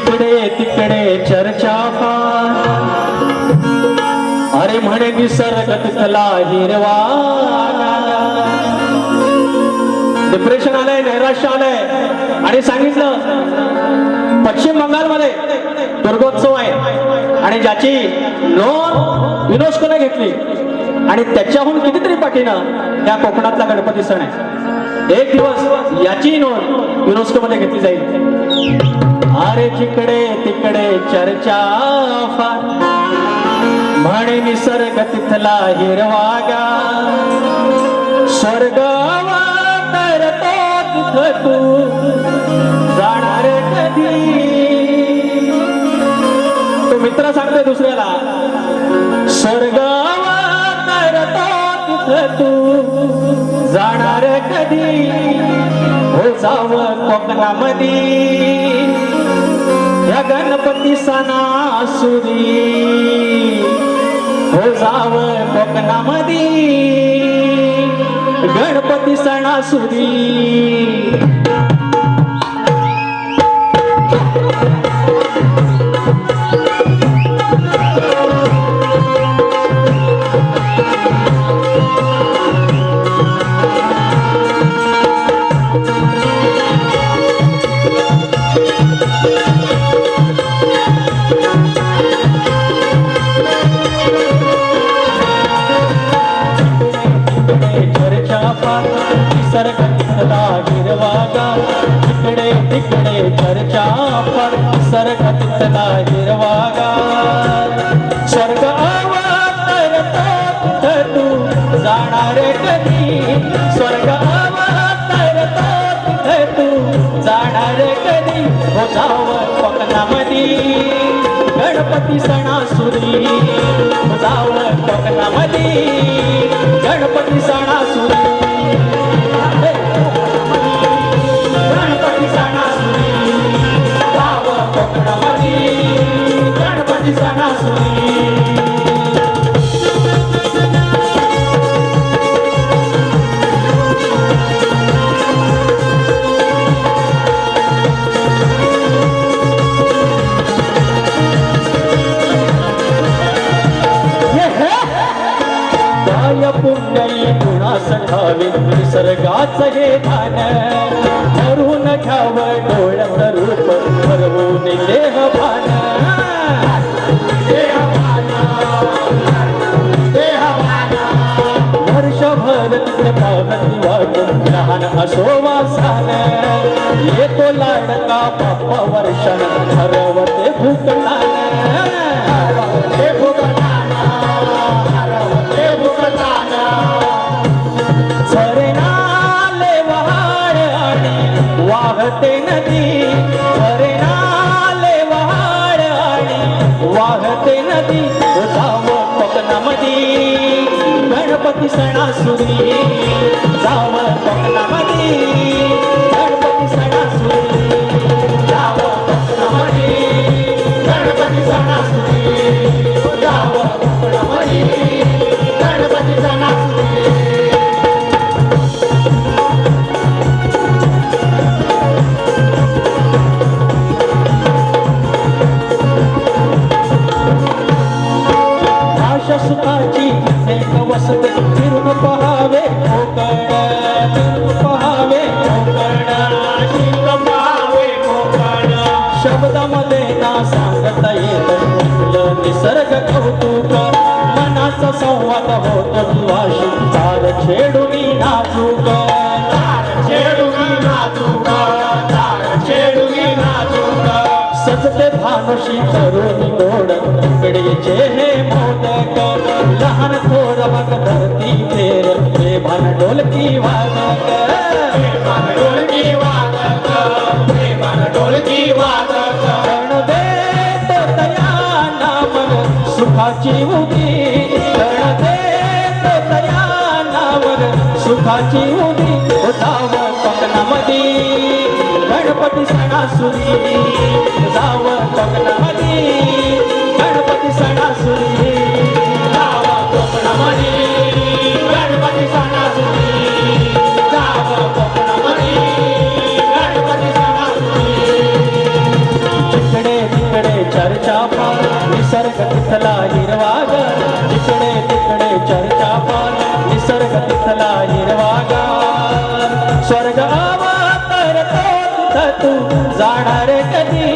इकडे तिकडे चर्चा अरे म्हणे निसर्ग कला हिरवा डिप्रेशन आलंय नैराश्य आलंय. आणि सांगितलं पश्चिम बंगालमध्ये दुर्गोत्सव आहे. आणि ज्याची नोंद युनेस्कोने घेतली? आणि त्याच्याहून कितीतरी पाठीनं या कोकणातला गणपती सण आहे. एक दिवस याची नोंद युनेस्को मध्ये घेतली जाईल. अरे जिकडे तिकडे चर्चा म्हणे निसर्ग तिथला हिरवागा. स्वर्ग तरतो तिथ तू जाणार कधी? तो मित्र सांगतोय दुसऱ्याला स्वर्ग तू जाणार कधी? हो जाव कोकणामधी या गणपती सणासुरी. हो जाव कोकणामधी गणपती सणासुरी. निसर्ग तिथला हिरवागा तिकडे तिकडे चर्चा पण निसर्ग तिथला हिरवागा स्वर्ग अवतरतो तिथं तू? जाणार कधी? स्वर्ग अवतरतो तिथं तू? जाणार कधी? हो जाव कोकणामध्ये. गणपती सणासुरी हो जाव पुण्यई गुणास निसर्गाच हे धान धरून घ्याव डोळ्यात रूप ठरवून देह भान. वर्षभर तिकडे पावती वाटून लहान असो वासान. येतो लाडका बाप्पा वर्षान हरवते भूकटान वाहते नदी झरनाले वहाड आणि वाहते नदी जाव कोकणामध्ये गणपती सणासुरी जाव कोकणामध्ये सजते भानुशी तरुणी गोड हे मोदक लहान थोर बघ धरती फेर प्रेमान डोलकी वादक प्रेमान डोलकी वादक प्रेमान डोलकी वादक देत तया नामन सुखाची उदी सुखाची उदी उठाव कोकणामध्ये. गणपती सणासुरी जाव कोकणामध्ये. गणपती सणासुरी जाव कोकणामध्ये. गणपती सणासुरी जाव कोकणामध्ये. गणपती सणासुरी. तिकडे चर्चा पार निसर्ग तिथला हिरवाग ग तिकडे चर्चा पार निसर्ग तिथला हिरवागार स्वर्ग आवा तर तो तुझ तू जाणार कधी?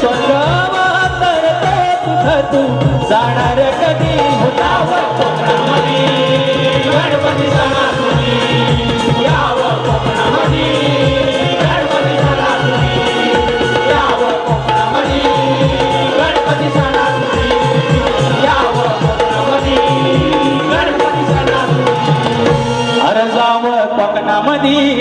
स्वर्ग आवा तर तो तुझ तू जाणार कधी? होतावर कोकणामध्ये জাতি